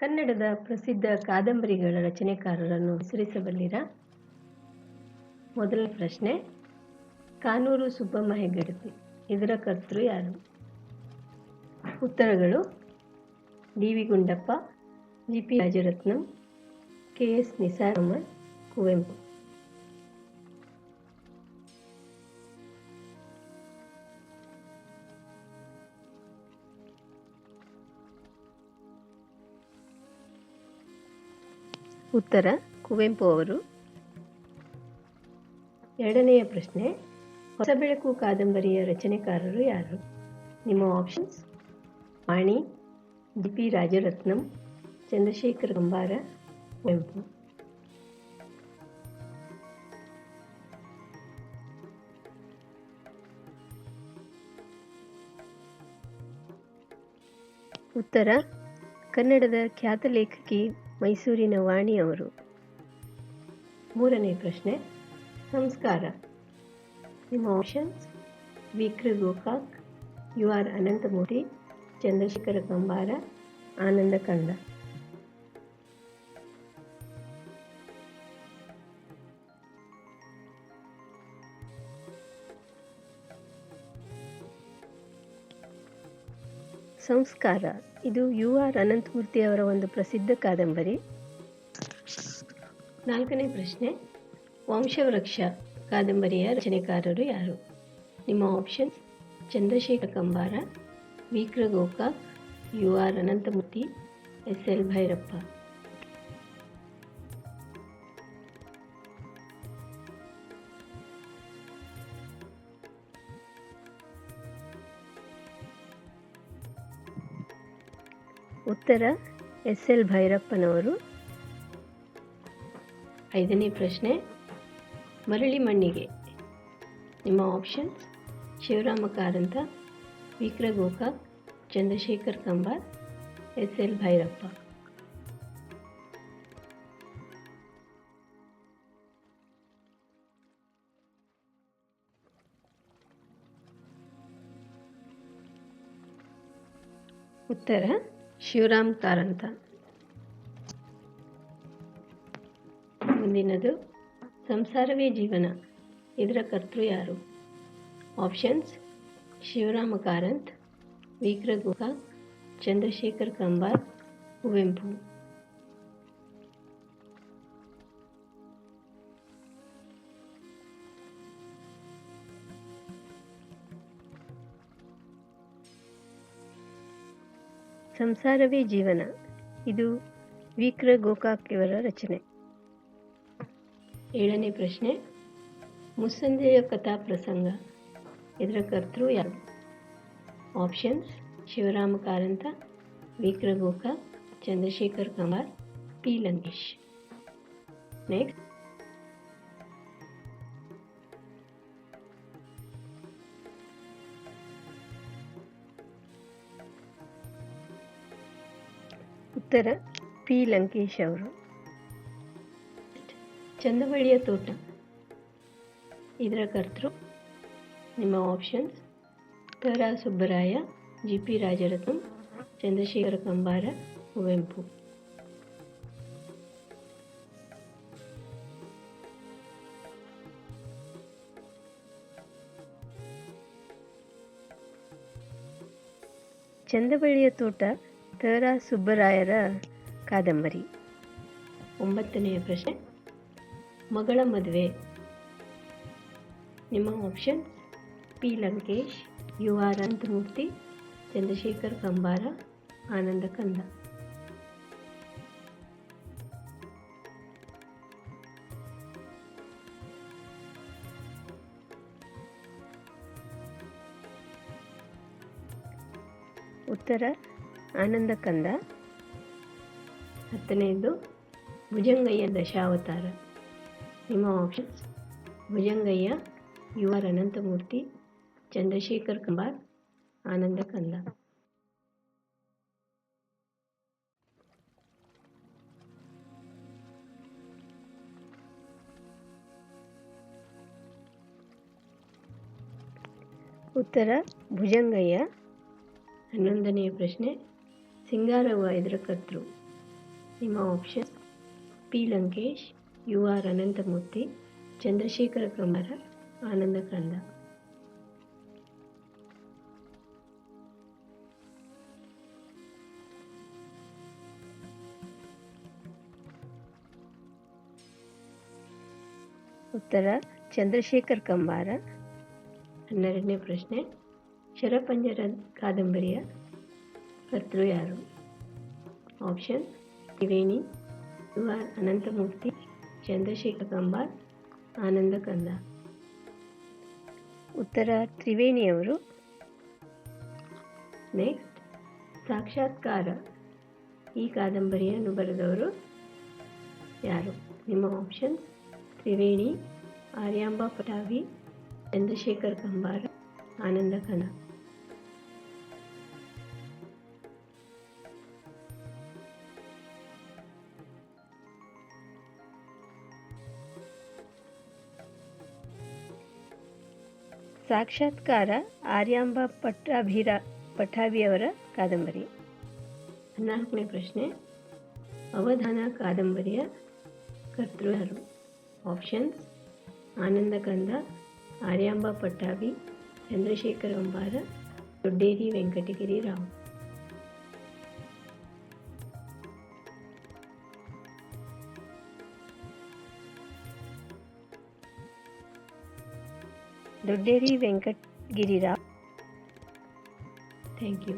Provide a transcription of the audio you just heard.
ಕನ್ನಡದ ಪ್ರಸಿದ್ಧ ಕಾದಂಬರಿಗಳ ರಚನೆಕಾರರನ್ನು ಹೆಸರಿಸಬಲ್ಲಿರಾ? ಮೊದಲ ಪ್ರಶ್ನೆ, ಕಾನೂರು ಸುಬ್ಬಮ್ಮ ಹೆಗ್ಗಡತಿ, ಇದರ ಕರ್ತೃ ಯಾರು? ಉತ್ತರಗಳು D V Gundappa G P Rajaratnam, K S Nisar Kuvempu. ಉತ್ತರ, ಕುವೆಂಪು ಅವರು. ಎರಡನೆಯ ಪ್ರಶ್ನೆ, ಹೊಸ ಬೆಳಕು ಕಾದಂಬರಿಯ ರಚನೆಕಾರರು ಯಾರು? ನಿಮ್ಮ options Vani D P Rajaratnam, Chandrashekhar Kambara, Kuvempu. ಉತ್ತರ, ಕನ್ನಡದ ಖ್ಯಾತ ಲೇಖಕಿ ಮೈಸೂರಿನ ವಾಣಿಯವರು ಮೂರನೇ ಪ್ರಶ್ನೆ ಸಂಸ್ಕಾರ ನಿಮ್ಮ options Vikru Gokak, U R Ananthamurthy, Chandrashekhara Kambara, Ananda Kanda Samskara. ಇದು ಯು ಆರ್ ಅನಂತಮೂರ್ತಿ ಅವರ ಒಂದು ಪ್ರಸಿದ್ಧ ಕಾದಂಬರಿ. ನಾಲ್ಕನೇ ಪ್ರಶ್ನೆ, ವಂಶವೃಕ್ಷ ಕಾದಂಬರಿಯ ರಚನೆಕಾರರು ಯಾರು? ನಿಮ್ಮ options Chandrashekhara Kambara Vikru Gokak U. R. Ananthamurthy, S. L. Bhyrappa. ಉತ್ತರ ಎಸ್ ಎಲ್ ಭೈರಪ್ಪನವರು. ಐದನೇ ಪ್ರಶ್ನೆ, ಮರಳಿ ಮಣ್ಣಿಗೆ ನಿಮ್ಮ options Shivarama Karanth Vikru Gokak Chandrashekhar Kambar S L Bhyrappa. ಉತ್ತರ ಶಿವರಾಮ್ ಕಾರಂತ ಮುಂದಿನದು, ಸಂಸಾರವೇ ಜೀವನ. ಇದರ ಕರ್ತೃ ಯಾರು? ಆಪ್ಷನ್ಸ್ ಶಿವರಾಮ ಕಾರಂತ್ ವಿಕ್ರ ಗೋಕಾಕ್ ಚಂದ್ರಶೇಖರ್ ಕಂಬಾರ್, ಕುವೆಂಪು. ಸಂಸಾರವೇ ಜೀವನ. ಇದು ವಿಕ್ರ ಗೋಕಾಕ್ ಇವರ ರಚನೆ. ಏಳನೇ ಪ್ರಶ್ನೆ. ಮುಸ್ಸಂಜೆಯ ಕಥಾ ಪ್ರಸಂಗ ಇದರ ಕರ್ತೃ ಯಾರು? Options Shivarama Karanth, Vikru Gokak, Chandrashekhar Kambar, P Lankesh. Next ಉತ್ತರ ಪಿ. ಲಂಕೇಶ್ ಅವರು. ಚಂದವಳ್ಳಿಯ ತೋಟ. ಇದರ ಕರ್ತೃ ನಿಮ್ಮ options Tara Subbaraya, G. P. Rajaratnam, Chandrashekhara Kambara, Kuvempu. Chandavalliya ತೋಟ ತರ ಸುಬ್ಬರಾಯರ ಕಾದಂಬರಿ. ಒಂಬತ್ತನೆಯ ಪ್ರಶ್ನೆ. ಮಗಳ ಮದುವೆ. ನಿಮ್ಮ option P. Lankesh, U. R. Ananthamurthy Chandrashekhar Kambara, Ananda Kanda. ಉತ್ತರ ಆನಂದ ಕಂದ. ಹತ್ತನೆಯದು, ಭುಜಂಗಯ್ಯ ದಶಾವತಾರ. ನಿಮ್ಮ options Bhujangayya U R Ananthamurthy, Chandrashekhar Kumar Ananda Kanda. ಉತ್ತರ, ಭುಜಂಗಯ್ಯ. ಹನ್ನೊಂದನೆಯ ಪ್ರಶ್ನೆ ಸಿಂಗಾರವ್ವ ಇದರ ಕರ್ತೃ. ನಿಮ್ಮ option P. Lankesh. U. R. Ananthamurthy. Chandrashekhara Kambara. Ananda Kanda. ಉತ್ತರ. ಚಂದ್ರಶೇಖರ್ ಕಂಬಾರ. ಹನ್ನೆರಡನೇ ಪ್ರಶ್ನೆ. ಶರಪಂಜರ ಕಾದಂಬರಿಯ. ಕರ್ತೃ ಯಾರು? Option Triveni U R Ananthamurthy, Chandrashekhar Kambar, Ananda Kanda. ಉತ್ತರ, ತ್ರಿವೇಣಿಯವರು. ನೆಕ್ಸ್ಟ್ ಸಾಕ್ಷಾತ್ಕಾರ. ಈ ಕಾದಂಬರಿಯನ್ನು ಬರೆದವರು ಯಾರು? ನಿಮ್ಮ ಆಪ್ಷನ್ ತ್ರಿವೇಣಿ ಆರ್ಯಾಂಬ ಪಟಾವಿ, ಚಂದ್ರಶೇಖರ್ ಕಂಬಾರ, ಆನಂದ ಕಣ ಸಾಕ್ಷಾತ್ಕಾರ ಆರ್ಯಾಂಬ ಪಟ್ಟಾಭಿರ ಪಠಾಭಿಯವರ ಕಾದಂಬರಿ. ಹದಿನಾಲ್ಕನೇ ಪ್ರಶ್ನೆ. ಅವಧಾನ ಕಾದಂಬರಿಯ ಕರ್ತೃ ಯಾರು? Options Ananda Kanda Aryamba Pattabhi, Chandrashekhara Kambara, Dodderi Venkatagiri Rao. Dodderi Venkatagiri Rao thank you